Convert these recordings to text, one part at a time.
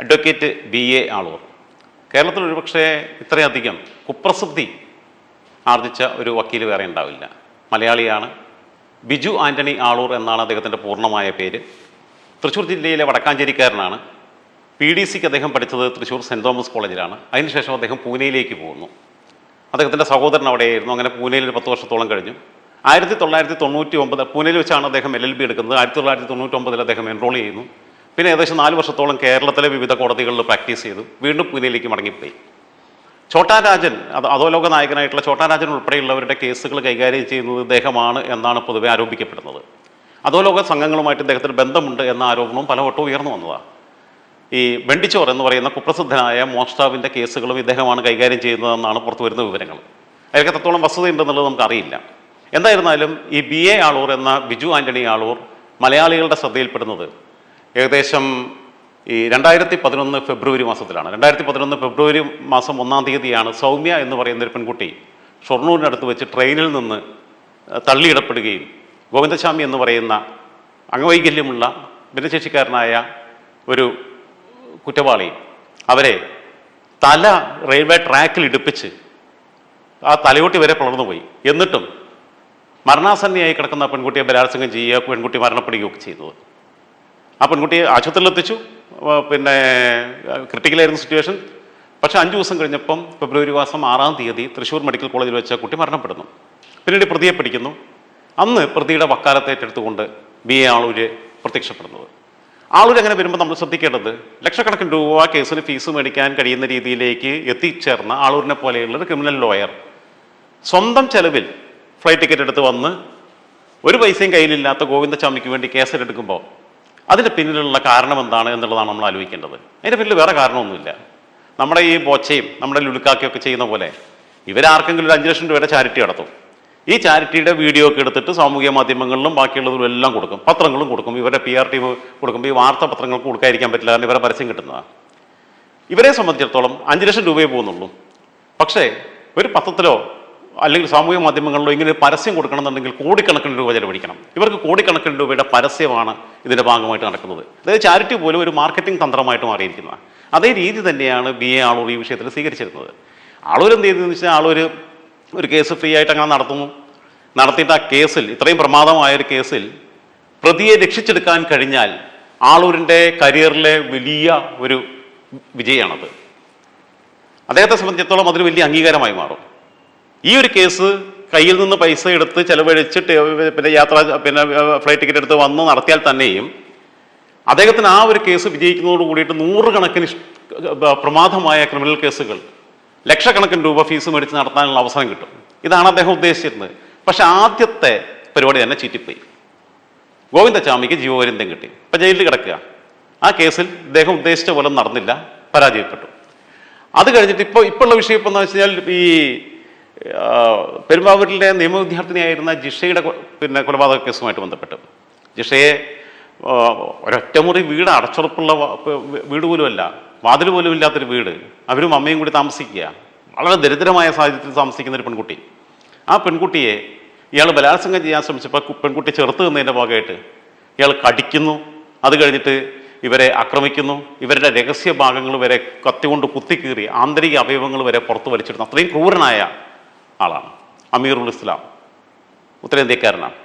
Advocate B A Aloor. കേരളത്തിൽ ഒരുപക്ഷെ ഇത്രയധികം കുപ്രസിദ്ധി ആർജിച്ച ഒരു വക്കീൽ വേറെ ഉണ്ടാവില്ല. മലയാളിയാണ് ബിജു ആന്റണി ആളൂർ എന്നാണ് അദ്ദേഹത്തിന്റെ പൂർണമായ പേര്. തൃശ്ശൂർ ജില്ലയിലെ വടക്കാഞ്ചേരിക്കാരനാണ്. പി ഡി സിക്ക് അദ്ദേഹം പഠിച്ചത് തൃശ്ശൂർ സെന്റ് തോമസ് കോളേജിലാണ്. അതിനുശേഷം അദ്ദേഹം പൂനെയിലേക്ക് പോകുന്നു. അദ്ദേഹത്തിന്റെ സഹോദരൻ അവിടെയായിരുന്നു. അങ്ങനെ പൂനെയിൽ ഒരു പത്ത് വർഷത്തോളം കഴിഞ്ഞു. ആയിരത്തി തൊള്ളായിരത്തി തൊണ്ണൂറ്റി ഒമ്പത് പൂനെയിൽ വെച്ചാണ് അദ്ദേഹം എൽ എൽ ബി എടുക്കുന്നത്. ആയിരത്തി തൊള്ളായിരത്തി തൊണ്ണൂറ്റൊമ്പതിൽ അദ്ദേഹം എൻറോൾ ചെയ്യുന്നു. പിന്നെ ഏകദേശം നാല് വർഷത്തോളം കേരളത്തിലെ വിവിധ കോടതികളിൽ പ്രാക്ടീസ് ചെയ്തു. വീണ്ടും പൂനെയിലേക്ക് മടങ്ങിപ്പോയി. ചോട്ടാരാജൻ അത് അധോലോക നായകനായിട്ടുള്ള ചോട്ടാരാജൻ ഉൾപ്പെടെയുള്ളവരുടെ കേസുകൾ കൈകാര്യം ചെയ്യുന്നത് ഇദ്ദേഹമാണ് എന്നാണ് പൊതുവെ ആരോപിക്കപ്പെടുന്നത്. അധോലോക സംഘങ്ങളുമായിട്ട് ഇദ്ദേഹത്തിന് ബന്ധമുണ്ട് എന്ന ആരോപണവും പലവട്ടം ഉയർന്നു വന്നതാണ് ഈ വെണ്ടിച്ചോർ എന്ന് പറയുന്ന കുപ്രസിദ്ധനായ മോഷ്ടാവിന്റെ കേസുകളും ഇദ്ദേഹമാണ് കൈകാര്യം ചെയ്യുന്നതെന്നാണ് പുറത്തു വരുന്ന വിവരങ്ങൾ. അയാൾക്ക് എത്രത്തോളം വസ്തുതയുണ്ടെന്നുള്ളത് നമുക്കറിയില്ല എന്തായിരുന്നാലും ഈ ബി എ ആളൂർ എന്ന ബിജു ആന്റണി ആളൂർ മലയാളികളുടെ ശ്രദ്ധയിൽപ്പെടുന്നത് ഏകദേശം ഈ രണ്ടായിരത്തി പതിനൊന്ന് ഫെബ്രുവരി മാസത്തിലാണ്. രണ്ടായിരത്തി പതിനൊന്ന് ഫെബ്രുവരി മാസം ഒന്നാം തീയതിയാണ് സൗമ്യ എന്ന് പറയുന്ന ഒരു പെൺകുട്ടി ഷൊർണൂരിനടുത്ത് വെച്ച് ട്രെയിനിൽ നിന്ന് തള്ളിയിടപ്പെടുകയും ഗോവിന്ദസ്വാമി എന്ന് പറയുന്ന അംഗവൈകല്യമുള്ള ഭിന്നശേഷിക്കാരനായ ഒരു കുറ്റവാളി അവരെ തല റെയിൽവേ ട്രാക്കിൽ ഇടിപ്പിച്ച് ആ തലയോട്ടി വരെ പോയി എന്നിട്ടും മരണാസന്നയായി കിടക്കുന്ന പെൺകുട്ടിയെ ബലാത്സംഗം ചെയ്യുക പെൺകുട്ടി മരണപ്പെടുകയൊക്കെ ചെയ്തത്. ആ പെൺകുട്ടിയെ ആശുപത്രിയിൽ എത്തിച്ചു ആ, പിന്നെ ക്രിട്ടിക്കലായിരുന്നു സിറ്റുവേഷൻ. പക്ഷേ അഞ്ച് ദിവസം കഴിഞ്ഞപ്പം ഫെബ്രുവരി മാസം ആറാം തീയതി തൃശ്ശൂർ മെഡിക്കൽ കോളേജിൽ വെച്ച കുട്ടി മരണപ്പെടുന്നു. പിന്നീട് പ്രതിയെ പിടിക്കുന്നു. അന്ന് പ്രതിയുടെ വക്കാലത്തെ ഏറ്റെടുത്തുകൊണ്ട് ബി എ ആളൂര് പ്രത്യക്ഷപ്പെടുന്നത്. ആളൂർ അങ്ങനെ വരുമ്പോൾ നമ്മൾ ശ്രദ്ധിക്കേണ്ടത് ലക്ഷക്കണക്കിന് രൂപ കേസിന് ഫീസ് മേടിക്കാൻ കഴിയുന്ന രീതിയിലേക്ക് എത്തിച്ചേർന്ന ആളൂരിനെ പോലെയുള്ള ഒരു ക്രിമിനൽ ലോയർ സ്വന്തം ചെലവിൽ ഫ്ലൈറ്റ് ടിക്കറ്റ് എടുത്ത് വന്ന് ഒരു പൈസയും കയ്യിലില്ലാത്ത ഗോവിന്ദസ്വാമിക്ക് വേണ്ടി കേസെടുക്കുമ്പോൾ അതിന്റെ പിന്നിലുള്ള കാരണം എന്താണ് എന്നുള്ളതാണ് നമ്മൾ ആലോചിക്കേണ്ടത്. അതിന്റെ പിന്നിൽ വേറെ കാരണമൊന്നുമില്ല. നമ്മുടെ ഈ ബോച്ചയും നമ്മുടെ ലുലുക്കാക്കിയൊക്കെ ചെയ്യുന്ന പോലെ ഇവരാർക്കെങ്കിലും ഒരു അഞ്ച് ലക്ഷം രൂപയുടെ ചാരിറ്റി നടത്തും. ഈ ചാരിറ്റിയുടെ വീഡിയോ ഒക്കെ എടുത്തിട്ട് സാമൂഹ്യ മാധ്യമങ്ങളിലും ബാക്കിയുള്ളതിലും എല്ലാം കൊടുക്കും. പത്രങ്ങളും കൊടുക്കും. ഇവരുടെ പി ആർ ടീം കൊടുക്കുമ്പോൾ ഈ വാർത്താ പത്രങ്ങൾക്ക് കൊടുക്കാതിരിക്കാൻ പറ്റില്ല. കാരണം ഇവരെ പരസ്യം കിട്ടുന്നതാണ് ഇവരെ സംബന്ധിച്ചിടത്തോളം അഞ്ച് ലക്ഷം രൂപയെ പോകുന്നുള്ളൂ. പക്ഷേ ഒരു പത്രത്തിലോ അല്ലെങ്കിൽ സാമൂഹ്യ മാധ്യമങ്ങളിലോ ഇങ്ങനെ പരസ്യം കൊടുക്കണമെന്നുണ്ടെങ്കിൽ കോടിക്കണക്കിന് രൂപ ചെലവഴിക്കണം. ഇവർക്ക് കോടിക്കണക്കിന് രൂപയുടെ പരസ്യമാണ് ഇതിന്റെ ഭാഗമായിട്ട് നടക്കുന്നത്. അതായത് ചാരിറ്റി പോലും ഒരു മാർക്കറ്റിംഗ് തന്ത്രമായിട്ട് മാറിയിരിക്കുന്നത് അതേ രീതി തന്നെയാണ് ബി എ ആളൂർ ഈ വിഷയത്തിൽ സ്വീകരിച്ചിരുന്നത്. ആളൂർ എന്ത് ചെയ്തതെന്ന് വെച്ചാൽ ആളൂർ ഒരു കേസ് ഫ്രീ ആയിട്ട് അങ്ങനെ നടത്തുന്നു. നടത്തിയിട്ട് ആ കേസിൽ ഇത്രയും പ്രമാദമായ ഒരു കേസിൽ പ്രതിയെ രക്ഷിച്ചെടുക്കാൻ കഴിഞ്ഞാൽ ആളൂരിന്റെ കരിയറിലെ വലിയ ഒരു വിജയമാണത്. അദ്ദേഹത്തെ സംബന്ധിച്ചിടത്തോളം അതൊരു വലിയ അംഗീകാരമായി മാറും. ഈ ഒരു കേസ് കയ്യിൽ നിന്ന് പൈസ എടുത്ത് ചെലവഴിച്ചിട്ട് പിന്നെ യാത്ര പിന്നെ ഫ്ലൈറ്റ് ടിക്കറ്റ് എടുത്ത് വന്ന് നടത്തിയാൽ തന്നെയും അദ്ദേഹത്തിന് ആ ഒരു കേസ് വിജയിക്കുന്നതോട് കൂടിയിട്ട് നൂറുകണക്കിന് പ്രമാദമായ ക്രിമിനൽ കേസുകൾ ലക്ഷക്കണക്കിന് രൂപ ഫീസ് മേടിച്ച് നടത്താനുള്ള അവസരം കിട്ടും. ഇതാണ് അദ്ദേഹം ഉദ്ദേശിച്ചിരുന്നത്. പക്ഷെ ആദ്യത്തെ പരിപാടി തന്നെ ചീറ്റിപ്പോയി. ഗോവിന്ദചാമിക്ക് ജീവപര്യന്തം കിട്ടി. ഇപ്പം ജയിലിൽ കിടക്കുക. ആ കേസിൽ ഇദ്ദേഹം ഉദ്ദേശിച്ച പോലെ നടന്നില്ല പരാജയപ്പെട്ടു. അത് കഴിഞ്ഞിട്ട് ഇപ്പോൾ ഇപ്പോഴുള്ള വിഷയം ഇപ്പം എന്ന് വെച്ച് കഴിഞ്ഞാൽ ഈ പെരുമ്പാവൂരിലെ നിയമ വിദ്യാർത്ഥിനിയായിരുന്ന ജിഷയുടെ പിന്നെ കൊലപാതക കേസുമായിട്ട് ബന്ധപ്പെട്ട്. ജിഷയെ ഒരൊറ്റമുറി വീട് അടച്ചുറപ്പുള്ള വീട് പോലുമല്ല. വാതിൽ പോലും ഇല്ലാത്തൊരു വീട്. അവരും അമ്മയും കൂടി താമസിക്കുക. വളരെ ദരിദ്രമായ സാഹചര്യത്തിൽ താമസിക്കുന്ന ഒരു പെൺകുട്ടി. ആ പെൺകുട്ടിയെ ഇയാൾ ബലാത്സംഗം ചെയ്യാൻ ശ്രമിച്ചപ്പോൾ പെൺകുട്ടി ചെറുത്ത് നിന്നതിന്റെ ഭാഗമായിട്ട് ഇയാൾ കടിക്കുന്നു. അത് കഴിഞ്ഞിട്ട് ഇവരെ ആക്രമിക്കുന്നു. ഇവരുടെ രഹസ്യ ഭാഗങ്ങൾ വരെ കത്തികൊണ്ട് കുത്തിക്കീറി ആന്തരിക അവയവങ്ങൾ വരെ പുറത്തു വലിച്ചിടുന്നു. അത്രയും ക്രൂരനായ ആളാണ്. അമീറുൽ ഇസ്ലാം. ഉത്തരേന്ത്യക്കാരനാണ്.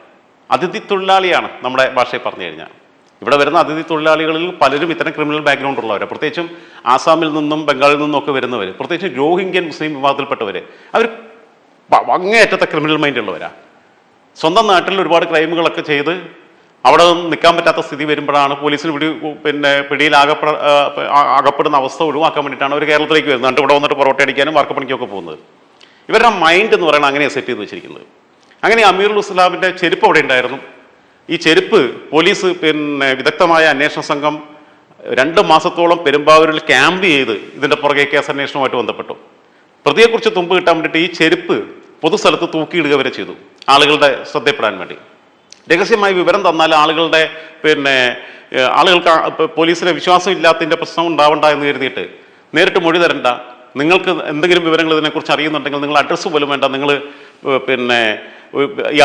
അതിഥി തൊഴിലാളിയാണ് നമ്മുടെ ഭാഷയിൽ പറഞ്ഞു കഴിഞ്ഞാൽ. ഇവിടെ വരുന്ന അതിഥി തൊഴിലാളികളിൽ പലരും ഇത്തരം ക്രിമിനൽ ബാക്ക്ഗ്രൗണ്ട് ഉള്ളവർ പ്രത്യേകിച്ചും ആസാമിൽ നിന്നും ബംഗാളിൽ നിന്നും ഒക്കെ വരുന്നവർ പ്രത്യേകിച്ചും രോഹിംഗ്യൻ മുസ്ലിം വിഭാഗത്തിൽപ്പെട്ടവർ അവർ അങ്ങേയറ്റത്തെ ക്രിമിനൽ മൈൻഡ് ഉള്ളവരാണ് സ്വന്തം നാട്ടിൽ ഒരുപാട് ക്രൈമുകളൊക്കെ ചെയ്ത് അവിടെ നിന്ന് നിൽക്കാൻ പറ്റാത്ത സ്ഥിതി വരുമ്പോഴാണ് പോലീസിന് പിടി പിന്നെ പിടിയിൽ ആകപ്പെട അകപ്പെടുന്ന അവസ്ഥ ഒഴിവാക്കാൻ വേണ്ടിയിട്ടാണ് അവർ കേരളത്തിലേക്ക് വരുന്നത്. എന്നിട്ട് ഇവിടെ വന്നിട്ട് പൊറോട്ട അടിക്കാനും വാർക്കപ്പണിക്കൊക്കെ പോകുന്നത്. ഇവരുടെ മൈൻഡ് എന്ന് പറയുന്നത് അങ്ങനെയാണ് സെറ്റ് ചെയ്ത് വെച്ചിരിക്കുന്നത്. അങ്ങനെ അമീറുൽ ഇസ്ലാമിന്റെ ചെരുപ്പ് അവിടെ ഉണ്ടായിരുന്നു. ഈ ചെരുപ്പ് പോലീസ് പിന്നെ വിദഗ്ധമായ അന്വേഷണ സംഘം രണ്ട് മാസത്തോളം പെരുമ്പാവൂരിൽ ക്യാമ്പ് ചെയ്ത് ഇതിന്റെ പുറകെ കേസ് അന്വേഷണവുമായിട്ട് ബന്ധപ്പെട്ടു. പ്രതിയെക്കുറിച്ച് തുമ്പ് കിട്ടാൻ വേണ്ടിയിട്ട് ഈ ചെരുപ്പ് പൊതുസ്ഥലത്ത് തൂക്കിയിടുക വരെ ചെയ്തു. ആളുകളുടെ ശ്രദ്ധപ്പെടാൻ വേണ്ടി. രഹസ്യമായി വിവരം തന്നാൽ ആളുകളുടെ പിന്നെ ആളുകൾക്ക് പോലീസിനെ വിശ്വാസം ഇല്ലാത്തതിന്റെ പ്രശ്നം ഉണ്ടാവണ്ട എന്ന് കരുതിയിട്ട് നേരിട്ട് മൊഴി തരണ്ട. നിങ്ങൾക്ക് എന്തെങ്കിലും വിവരങ്ങൾ ഇതിനെക്കുറിച്ച് അറിയുന്നുണ്ടെങ്കിൽ നിങ്ങൾ അഡ്രസ്സ് പോലും വേണ്ട. നിങ്ങൾ പിന്നെ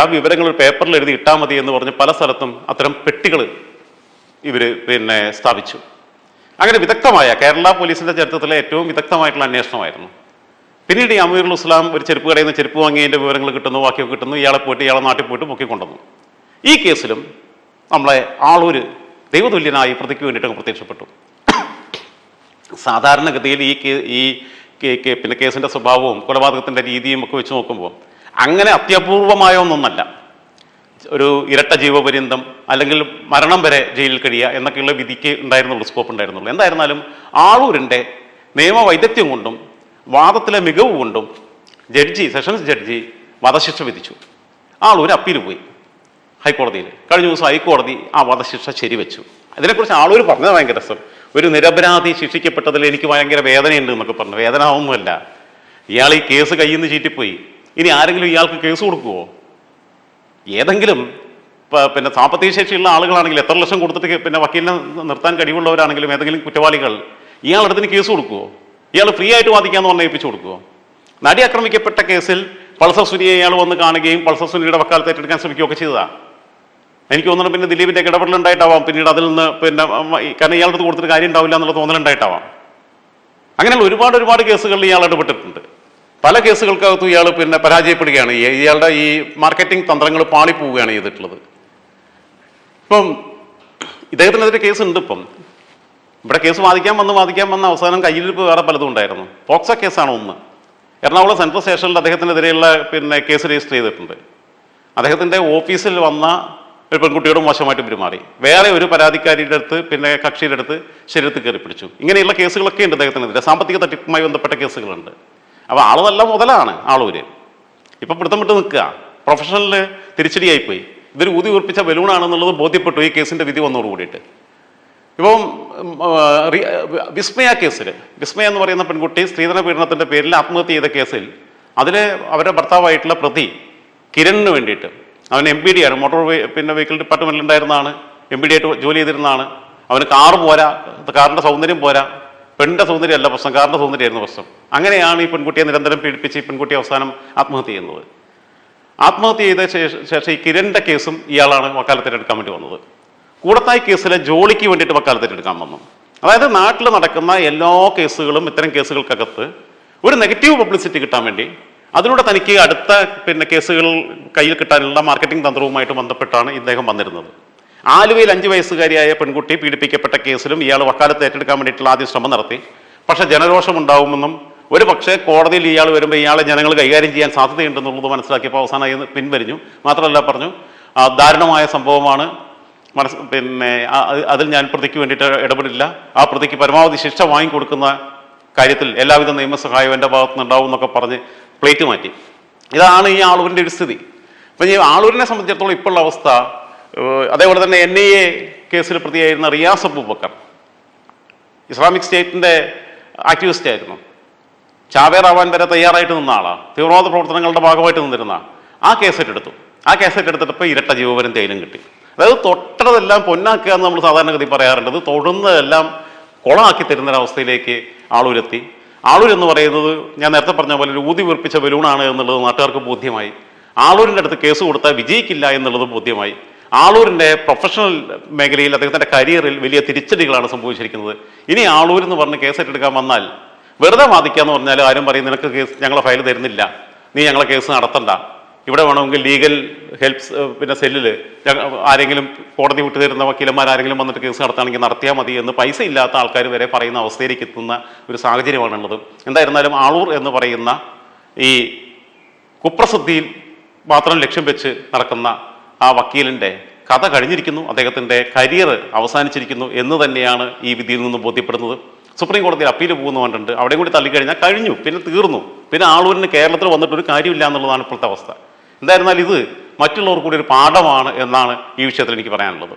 ആ വിവരങ്ങൾ ഒരു പേപ്പറിൽ എഴുതി ഇട്ടാൽ മതി എന്ന് പറഞ്ഞ് പല സ്ഥലത്തും അത്തരം പെട്ടികൾ ഇവർ പിന്നെ സ്ഥാപിച്ചു. അങ്ങനെ വിദഗ്ധമായ കേരള പോലീസിന്റെ ചരിത്രത്തിലെ ഏറ്റവും വിദഗ്ധമായിട്ടുള്ള അന്വേഷണമായിരുന്നു. പിന്നീട് ഈ അമീറുൽ ഇസ്ലാം ഒരു ചെരുപ്പ് കടയിൽ നിന്ന് ചെരുപ്പ് വാങ്ങിയതിന്റെ വിവരങ്ങൾ കിട്ടുന്നു ബാക്കിയൊക്കെ കിട്ടുന്നു ഇയാളെ പോയിട്ട് ഇയാളെ നാട്ടിൽ പോയിട്ട് പൊക്കിക്കൊണ്ടുവന്നു ഈ കേസിലും നമ്മളെ ആളൊരു ദൈവതുല്യനായി പ്രതിക്ക് വേണ്ടിയിട്ട് പ്രത്യക്ഷപ്പെട്ടു. സാധാരണഗതിയിൽ ഈ ഈ പിന്നെ കേസിന്റെ സ്വഭാവവും കൊലപാതകത്തിന്റെ രീതിയും ഒക്കെ വെച്ച് നോക്കുമ്പോൾ അങ്ങനെ അത്യപൂർവമായ ഒന്നൊന്നല്ല. ഒരു ഇരട്ട ജീവപര്യന്തം അല്ലെങ്കിൽ മരണം വരെ ജയിലിൽ കഴിയുക എന്നൊക്കെയുള്ള വിധിക്ക് ഉണ്ടായിരുന്നുള്ളൂ സ്കോപ്പ് ഉണ്ടായിരുന്നുള്ളൂ. എന്തായിരുന്നാലും ആളൂരിന്റെ നിയമവൈദഗ്ധ്യം കൊണ്ടും വാദത്തിലെ മികവ് കൊണ്ടും ജഡ്ജി സെഷൻസ് ജഡ്ജി വധശിക്ഷ വിധിച്ചു. ആളൂർ അപ്പീൽ പോയി ഹൈക്കോടതിയിൽ. കഴിഞ്ഞ ദിവസം ഹൈക്കോടതി ആ വധശിക്ഷ ശരിവെച്ചു. അതിനെക്കുറിച്ച് ആളൂർ പറഞ്ഞത് ഭയങ്കര രസം. ഒരു നിരപരാധി ശിക്ഷിക്കപ്പെട്ടതിൽ എനിക്ക് ഭയങ്കര വേദനയുണ്ട് എന്നൊക്കെ പറഞ്ഞു. വേദന ഒന്നുമല്ല ഇയാൾ ഈ കേസ് കയ്യിൽ നിന്ന് ചീറ്റിപ്പോയി. ഇനി ആരെങ്കിലും ഇയാൾക്ക് കേസ് കൊടുക്കുമോ ഏതെങ്കിലും പിന്നെ സാമ്പത്തിക ശേഷിയുള്ള ആളുകളാണെങ്കിൽ എത്ര ലക്ഷം കൊടുത്തിട്ട് പിന്നെ വക്കീലിനെ നിർത്താൻ കഴിവുള്ളവരാണെങ്കിലും ഏതെങ്കിലും കുറ്റവാളികൾ ഇയാളെടുത്തിന് കേസ് കൊടുക്കുമോ ഇയാൾ ഫ്രീ ആയിട്ട് വാദിക്കാന്ന് പറഞ്ഞ് ഏൽപ്പിച്ചു കൊടുക്കുമോ നടി ആക്രമിക്കപ്പെട്ട കേസിൽ പൾസർ സുനിയെ ഇയാൾ വന്ന് കാണുകയും പൾസർ സുനിയുടെ വക്കാലത്ത് ഏറ്റെടുക്കാൻ ശ്രമിക്കുകയൊക്കെ ചെയ്തതാ. എനിക്ക് തോന്നുന്നു പിന്നെ ദിലീപിന്റെ ഇടപെടലുണ്ടായിട്ടാവാം പിന്നീട് അതിൽ നിന്ന് പിന്നെ കാരണം ഇയാളുടെ അടുത്ത് കൊടുത്തിട്ട് കാര്യം ഉണ്ടാവില്ല എന്നുള്ള തോന്നലുണ്ടായിട്ടാവാം അങ്ങനെയുള്ള ഒരുപാട് ഒരുപാട് കേസുകളിൽ ഇയാൾ ഇടപെട്ടിട്ടുണ്ട്. പല കേസുകൾക്കകത്തും ഇയാൾ പിന്നെ പരാജയപ്പെടുകയാണ്. ഇയാളുടെ ഈ മാർക്കറ്റിംഗ് തന്ത്രങ്ങൾ പാളിപ്പോവുകയാണ് ചെയ്തിട്ടുള്ളത്. ഇപ്പം ഇദ്ദേഹത്തിനെതിരെ ഉണ്ട് ഇപ്പം. ഇവിടെ കേസ് വാദിക്കാൻ വന്ന് വാദിക്കാൻ വന്ന അവസാനം കയ്യിലിരിപ്പ് വേറെ പലതും ഉണ്ടായിരുന്നു. പോക്സോ കേസാണ് ഒന്ന്. എറണാകുളം സെൻട്രൽ സ്റ്റേഷനിൽ അദ്ദേഹത്തിനെതിരെയുള്ള പിന്നെ കേസ് രജിസ്റ്റർ ചെയ്തിട്ടുണ്ട്. അദ്ദേഹത്തിന്റെ ഓഫീസിൽ വന്ന ഒരു പെൺകുട്ടിയോട് മോശമായിട്ട് പെരുമാറി. വേറെ ഒരു പരാതിക്കാരിയുടെ അടുത്ത് പിന്നെ കക്ഷിയുടെ അടുത്ത് ശരീരത്തിൽ കയറി പിടിച്ചു. ഇങ്ങനെയുള്ള കേസുകളൊക്കെ ഉണ്ട് അദ്ദേഹത്തിനെതിരെ. സാമ്പത്തിക തട്ടിപ്പുമായി ബന്ധപ്പെട്ട കേസുകളുണ്ട്. അപ്പോൾ ആൾ നല്ല മുതലാണ് ആളൂര്. ഇപ്പം പിടുത്തം വിട്ട് നിൽക്കുക. പ്രൊഫഷണലിൽ തിരിച്ചടിയായിപ്പോയി. ഇതൊരു ഊതി ഉറപ്പിച്ച ബലൂണാണെന്നുള്ളത് ബോധ്യപ്പെട്ടു ഈ കേസിന്റെ വിധി വന്നോട് കൂടിയിട്ട്. ഇപ്പം വിസ്മയ കേസിൽ വിസ്മയ എന്ന് പറയുന്ന പെൺകുട്ടി സ്ത്രീധന പീഡനത്തിന്റെ പേരിൽ ആത്മഹത്യ ചെയ്ത കേസിൽ അതിൽ അവരുടെ ഭർത്താവായിട്ടുള്ള പ്രതി കിരണിന് വേണ്ടിയിട്ട് അവൻ എം പി ഡി ആണ്. മോട്ടോർ പിന്നെ വെഹിക്കിൾ ഡിപ്പാർട്ട്മെന്റിൽ ഉണ്ടായിരുന്നതാണ് എം പി ഡി ആയിട്ട് ജോലി ചെയ്തിരുന്നതാണ് അവന് കാർ പോരാ. കാറിന്റെ സൗന്ദര്യം പോരാ. പെണ്ണിന്റെ സൗന്ദര്യമല്ല പ്രശ്നം. കാറിന്റെ സൗന്ദര്യമായിരുന്നു പ്രശ്നം. അങ്ങനെയാണ് ഈ പെൺകുട്ടിയെ നിരന്തരം പീഡിപ്പിച്ച് ഈ പെൺകുട്ടി അവസാനം ആത്മഹത്യ ചെയ്യുന്നത്. ആത്മഹത്യ ചെയ്ത ശേഷം ഈ കിരണിന്റെ കേസും ഇയാളാണ് വക്കാലത്തിനെടുക്കാൻ വേണ്ടി വന്നത്. കൂടത്തായി കേസിലെ ജോലിക്ക് വേണ്ടിയിട്ട് എടുക്കാൻ വന്നു. അതായത് നാട്ടിൽ നടക്കുന്ന എല്ലാ കേസുകളും ഇത്തരം കേസുകൾക്കകത്ത് ഒരു നെഗറ്റീവ് പബ്ലിസിറ്റി കിട്ടാൻ വേണ്ടി അതിലൂടെ തനിക്ക് അടുത്ത പിന്നെ കേസുകൾ കയ്യിൽ കിട്ടാനുള്ള മാർക്കറ്റിംഗ് തന്ത്രവുമായിട്ട് ബന്ധപ്പെട്ടാണ് ഇദ്ദേഹം വന്നിരുന്നത്. ആലുവയിൽ അഞ്ച് വയസ്സുകാരിയായ പെൺകുട്ടി പീഡിപ്പിക്കപ്പെട്ട കേസിലും ഇയാൾ വക്കാലത്ത് ഏറ്റെടുക്കാൻ വേണ്ടിയിട്ടുള്ള ആദ്യം ശ്രമം നടത്തി. പക്ഷെ ജനരോഷം ഉണ്ടാവുമെന്നും ഒരു പക്ഷേ കോടതിയിൽ ഇയാൾ വരുമ്പോൾ ഇയാളെ ജനങ്ങൾ കൈകാര്യം ചെയ്യാൻ സാധ്യതയുണ്ടെന്നുള്ളത് മനസ്സിലാക്കിയപ്പോൾ അവസാനം പിൻവലിഞ്ഞു. മാത്രമല്ല പറഞ്ഞു "ആ, ദാരുണമായ സംഭവമാണ്. മനസ് പിന്നെ അതിൽ ഞാൻ പ്രതിക്ക് വേണ്ടിയിട്ട് ഇടപെടില്ല. ആ പ്രതിക്ക് പരമാവധി ശിക്ഷ വാങ്ങിക്കൊടുക്കുന്ന കാര്യത്തിൽ എല്ലാവിധ നിയമസഹായവും എന്റെ ഭാഗത്തുനിന്നുണ്ടാവും എന്നൊക്കെ പറഞ്ഞ് പ്ലേറ്റ് മാറ്റി. ഇതാണ് ഈ ആളൂരിന്റെ ഒരു സ്ഥിതി. അപ്പം ഈ ആളൂരിനെ സംബന്ധിച്ചിടത്തോളം ഇപ്പോഴുള്ള അവസ്ഥ അതേപോലെ തന്നെ എൻ ഐ എ കേസിൽ പ്രതിയായിരുന്ന റിയാസ് അബൂബക്കർ ഇസ്ലാമിക് സ്റ്റേറ്റിന്റെ ആക്ടിവിസ്റ്റ് ആയിരുന്നു. ചാവേറാവാൻ വരെ തയ്യാറായിട്ട് നിന്ന ആളാണ് തീവ്രവാദ പ്രവർത്തനങ്ങളുടെ ഭാഗമായിട്ട് നിന്നിരുന്ന ആ കേസറ്റ് എടുത്തു. ആ കേസറ്റ് എടുത്തിട്ടപ്പോൾ ഇരട്ട ജീവപരം തേയിലും കിട്ടി. അതായത് തൊട്ടതെല്ലാം പൊന്നാക്കുക എന്ന് നമ്മൾ സാധാരണഗതി പറയാറുണ്ട്. തൊടുന്നതെല്ലാം കുളമാക്കി തരുന്ന ഒരവസ്ഥയിലേക്ക് ആളൂരെത്തി. ആളൂർ എന്ന് പറയുന്നത് ഞാൻ നേരത്തെ പറഞ്ഞ പോലെ ഒരു ഊതി വീർപ്പിച്ച ബലൂണാണ് എന്നുള്ളത് നാട്ടുകാർക്ക് ബോധ്യമായി. ആളൂരിന്റെ അടുത്ത് കേസ് കൊടുത്താൽ വിജയിക്കില്ല എന്നുള്ളത് ബോധ്യമായി. ആളൂരിന്റെ പ്രൊഫഷണൽ മേഖലയിൽ അദ്ദേഹത്തിന്റെ കരിയറിൽ വലിയ തിരിച്ചടികളാണ് സംഭവിച്ചിരിക്കുന്നത്. ഇനി ആളൂർ എന്ന് പറഞ്ഞ് കേസ് ഏറ്റെടുക്കാൻ വന്നാൽ വെറുതെ വാദിക്കാന്ന് പറഞ്ഞാൽ ആരും പറയും നിനക്ക് കേസ് ഞങ്ങളെ ഫയൽ തരുന്നില്ല. നീ ഞങ്ങളെ കേസ് നടത്തണ്ട. ഇവിടെ വേണമെങ്കിൽ ലീഗൽ ഹെൽപ്സ് പിന്നെ സെല്ലിൽ ആരെങ്കിലും കോടതി വിട്ടു തരുന്ന വക്കീലന്മാർ ആരെങ്കിലും വന്നിട്ട് കേസ് നടത്തുകയാണെങ്കിൽ നടത്തിയാൽ മതി എന്ന് പൈസ ഇല്ലാത്ത ആൾക്കാർ വരെ പറയുന്ന അവസ്ഥയിലേക്ക് എത്തുന്ന ഒരു സാഹചര്യമാണുള്ളത്. എന്തായിരുന്നാലും ആളൂർ എന്ന് പറയുന്ന ഈ കുപ്രസിദ്ധിയിൽ മാത്രം ലക്ഷ്യം വെച്ച് നടക്കുന്ന ആ വക്കീലിന്റെ കഥ കഴിഞ്ഞിരിക്കുന്നു. അദ്ദേഹത്തിന്റെ കരിയർ അവസാനിച്ചിരിക്കുന്നു എന്ന് തന്നെയാണ് ഈ വിധിയിൽ നിന്ന് ബോധ്യപ്പെടുന്നത്. സുപ്രീം കോടതിയിൽ അപ്പീൽ പോകുന്നു കണ്ടിട്ടുണ്ട്. അവിടെ കൂടി തള്ളിക്കഴിഞ്ഞാൽ കഴിഞ്ഞു പിന്നെ തീർന്നു. പിന്നെ ആളൂരിന് കേരളത്തിൽ വന്നിട്ടൊരു കാര്യമില്ല എന്നുള്ളതാണ് ഇപ്പോഴത്തെ അവസ്ഥ. എന്തായിരുന്നാലും ഇത് മറ്റുള്ളവർ കൂടി ഒരു പാഠമാണ് എന്നാണ് ഈ വിഷയത്തിൽ എനിക്ക് പറയാനുള്ളത്.